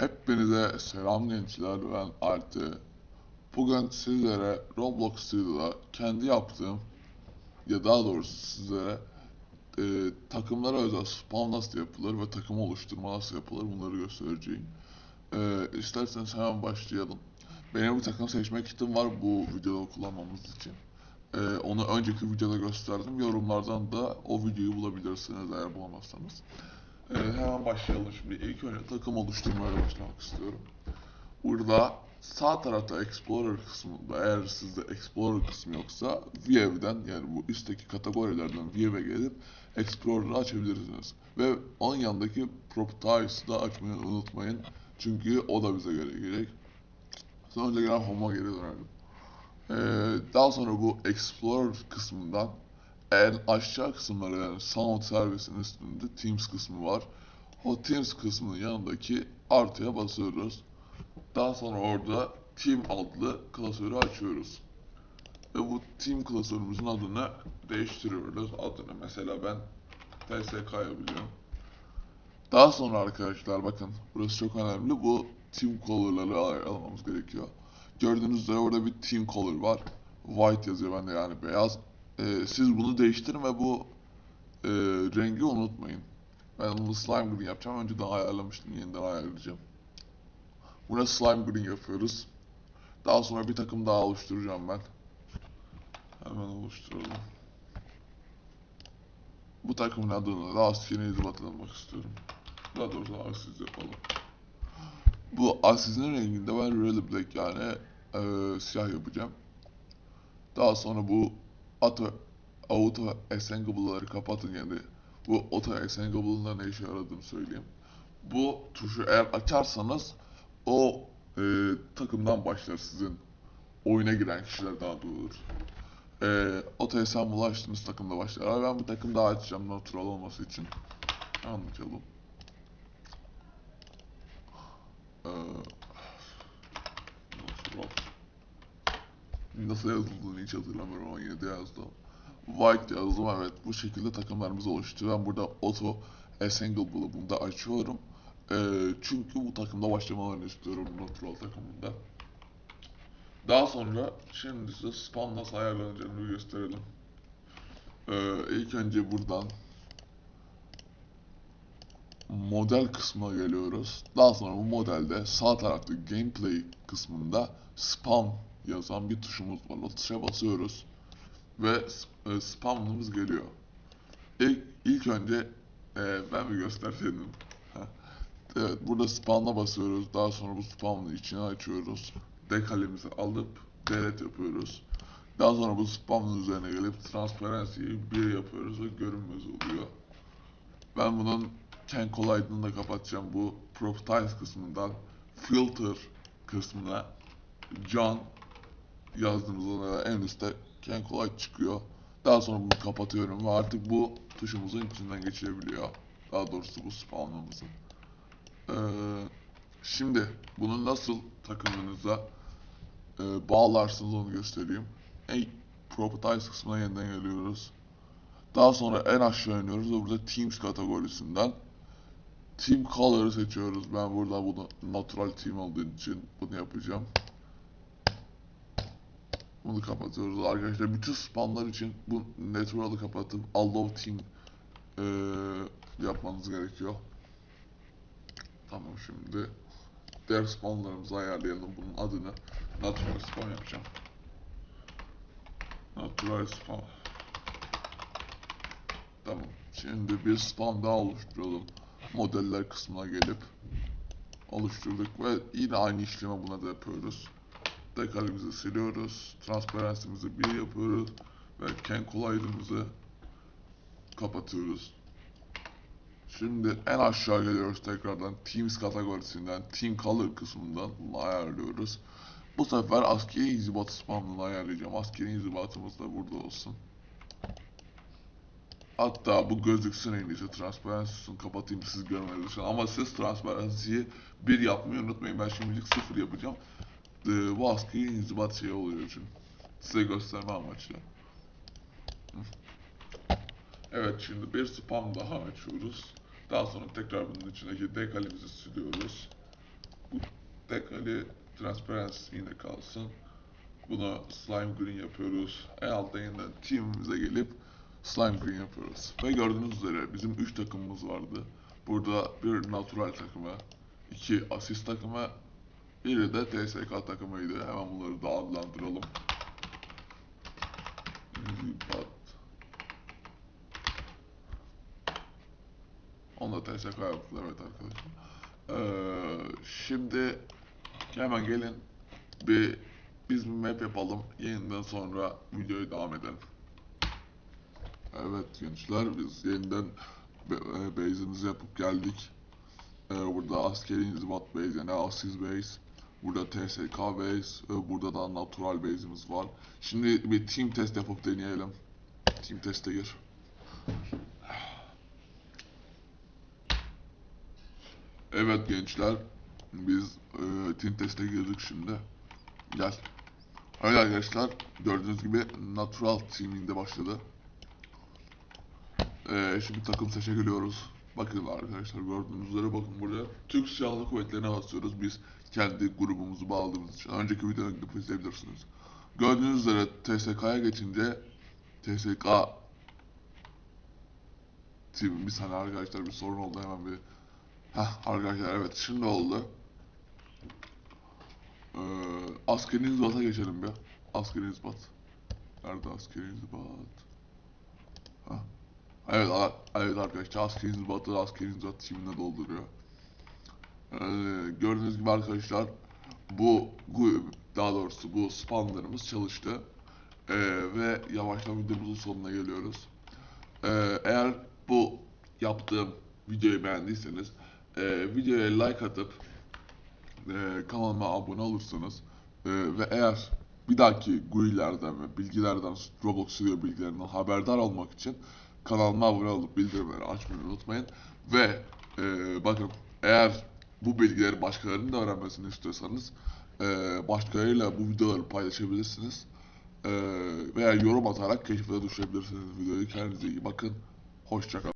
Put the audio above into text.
Hepinize selam gençler ben Alti. Bugün sizlere Roblox Studio'da kendi yaptığım ya daha doğrusu sizlere e, takımlara özel spawn nasıl yapılır ve takım oluşturma nasıl yapılır bunları göstereceğim. E, isterseniz hemen başlayalım. Benim bir takım seçme kitim var bu videoda kullanmamız için. E, onu önceki videoda gösterdim. Yorumlardan da o videoyu bulabilirsiniz eğer bulamazsanız. Ee, hemen başlayalım şimdi. İlk önce takım oluşturmaya başlamak istiyorum. Burada sağ tarafta Explorer kısmında eğer sizde Explorer kısmı yoksa View'den yani bu üstteki kategorilerden View'e gelip Explorer'ı açabilirsiniz. Ve onun yanındaki Properties'ı da açmayı unutmayın. Çünkü o da bize gerekecek. Sonra gelen Home'a geri dönelim. Ee, daha sonra bu Explorer kısmından en aşağı kısımları yani Sound Service'in üstünde Teams kısmı var. O Teams kısmının yanındaki artıya basıyoruz. Daha sonra orada Team adlı klasörü açıyoruz. Ve bu Team klasörümüzün adını değiştiriyoruz. Adını mesela ben TSK yapacağım. Daha sonra arkadaşlar bakın burası çok önemli. Bu Team Color'ları ayarlamamız gerekiyor. Gördüğünüz üzere orada bir Team Color var. White yazıyor bende yani beyaz. Ee, siz bunu değiştirin ve bu e, rengi unutmayın. Ben bunu slime green yapacağım. Önceden ayarlamıştım. Yeniden ayarlayacağım. Buna slime green yapıyoruz. Daha sonra bir takım daha oluşturacağım ben. Hemen oluşturalım. Bu takımın adını da Asya'ya izbatlamak istiyorum. Daha doğrusu Asya'yı yapalım. Bu Asya'nın renginde ben Really Black yani e, siyah yapacağım. Daha sonra bu auto, auto assembly'ları kapatın yani. Bu auto assembly'ın da ne işe yaradığını söyleyeyim. Bu tuşu eğer açarsanız o e, takımdan başlar sizin oyuna giren kişiler daha doğrusu. E, auto assembly açtığınız takımda başlar. Ama ben bu takım daha açacağım natural olması için. Anlatalım. E, natural. Nasıl yazıldığını hiç hatırlamıyorum ama yine de yazdım. White yazdım evet bu şekilde takımlarımız oluştu. Ben burada auto assemble bunu da açıyorum. Ee, çünkü bu takımda başlamalarını istiyorum natural takımında. Daha sonra şimdi size spam nasıl ayarlanacağını gösterelim. Ee, ilk önce buradan model kısmına geliyoruz. Daha sonra bu modelde sağ tarafta gameplay kısmında spam yazan bir tuşumuz var. O tuşa basıyoruz ve e, spamımız geliyor. İlk, ilk önce e, ben bir gösterseydim. Evet burada spamla basıyoruz. Daha sonra bu spamın içine açıyoruz. Dekalemizi alıp delete yapıyoruz. Daha sonra bu spamın üzerine gelip transparency'yi 1 yapıyoruz ve görünmez oluyor. Ben bunun Ken Collide'ını da kapatacağım. Bu Properties kısmından Filter kısmına John yazdığımızda en üstte Ken Collide çıkıyor. Daha sonra bunu kapatıyorum ve artık bu tuşumuzun içinden geçirebiliyor. Daha doğrusu bu spawnımızın. Ee, şimdi bunu nasıl takımınıza e, bağlarsınız onu göstereyim. En Properties kısmına yeniden geliyoruz. Daha sonra en aşağı iniyoruz ve burada Teams kategorisinden Team Color'ı seçiyoruz. Ben burada bunu Natural Team olduğu için bunu yapacağım. Bunu kapatıyoruz arkadaşlar. Bütün spamlar için bu Natural'ı kapatıp Allow Team eee yapmanız gerekiyor. Tamam şimdi diğer spawnlarımızı ayarlayalım. Bunun adını Natural Spawn yapacağım. Natural Spawn. Tamam. Şimdi bir spawn daha oluşturalım. Modeller kısmına gelip oluşturduk ve yine aynı işlemi buna da yapıyoruz. Dekalimizi siliyoruz. Transparency'mizi bir yapıyoruz. Ve Ken Collide'ımızı kapatıyoruz. Şimdi en aşağı geliyoruz tekrardan Teams kategorisinden Team Color kısmından ayarlıyoruz. Bu sefer askeri inzibat spamını ayarlayacağım. Askeri inzibatımız da burada olsun. Hatta bu gözüksün en iyisi transparency'sini kapatayım siz görmeniz için. Ama siz transparency'yi bir yapmayı unutmayın. Ben şimdilik sıfır yapacağım. Ee, bu askeri inzibat şey oluyor için. Size gösterme amaçlı. Evet şimdi bir spam daha açıyoruz. Daha sonra tekrar bunun içindeki dekalimizi siliyoruz. Bu tek hani transparency yine kalsın. Bunu slime green yapıyoruz. En altta yeniden team'imize gelip slime green yapıyoruz. Ve gördüğünüz üzere bizim 3 takımımız vardı. Burada bir natural takımı, iki asist takımı, biri de TSK takımıydı. Hemen bunları da adlandıralım. Bat. Onu da TSK yaptılar evet arkadaşlar. Ee, şimdi hemen gelin bir biz bir map yapalım. Yeniden sonra videoya devam edelim. Evet gençler biz yeniden e, base'imizi yapıp geldik. Ee, burada askeri inzibat base yani assiz base. Burada TSK base. e, Burada da natural base'imiz var. Şimdi bir team test yapıp deneyelim. Team teste gir. Evet gençler. Biz e, team teste girdik şimdi. Gel. Evet arkadaşlar gördüğünüz gibi natural teaminde başladı. Ee, şimdi takım seçebiliyoruz. Bakın arkadaşlar gördüğünüz üzere bakın burada Türk Silahlı Kuvvetleri'ne basıyoruz. Biz kendi grubumuzu bağladığımız için. Önceki videoda gidip izleyebilirsiniz. Gördüğünüz üzere TSK'ya geçince TSK Team bir saniye arkadaşlar bir sorun oldu hemen bir Heh arkadaşlar evet şimdi oldu. Ee, askeri inzibata geçelim bir. Askeri inzibat. Nerede askeri inzibat? Heh. Evet, evet arkadaşlar askeri inzibatı askeri inzibat timine dolduruyor. Ee, gördüğünüz gibi arkadaşlar bu, bu daha doğrusu bu spamlarımız çalıştı. Ee, ve yavaştan videomuzun sonuna geliyoruz. Ee, eğer bu yaptığım videoyu beğendiyseniz e, videoya like atıp e, kanalıma abone olursanız e, ve eğer bir dahaki GUI'lerden ve bilgilerden, Roblox Studio bilgilerinden haberdar olmak için kanalıma abone olup bildirimleri açmayı unutmayın. Ve e, bakın eğer bu bilgileri başkalarının da öğrenmesini istiyorsanız e, başkalarıyla bu videoları paylaşabilirsiniz. E, veya yorum atarak keşfete düşürebilirsiniz videoyu. Kendinize iyi bakın. Hoşçakalın.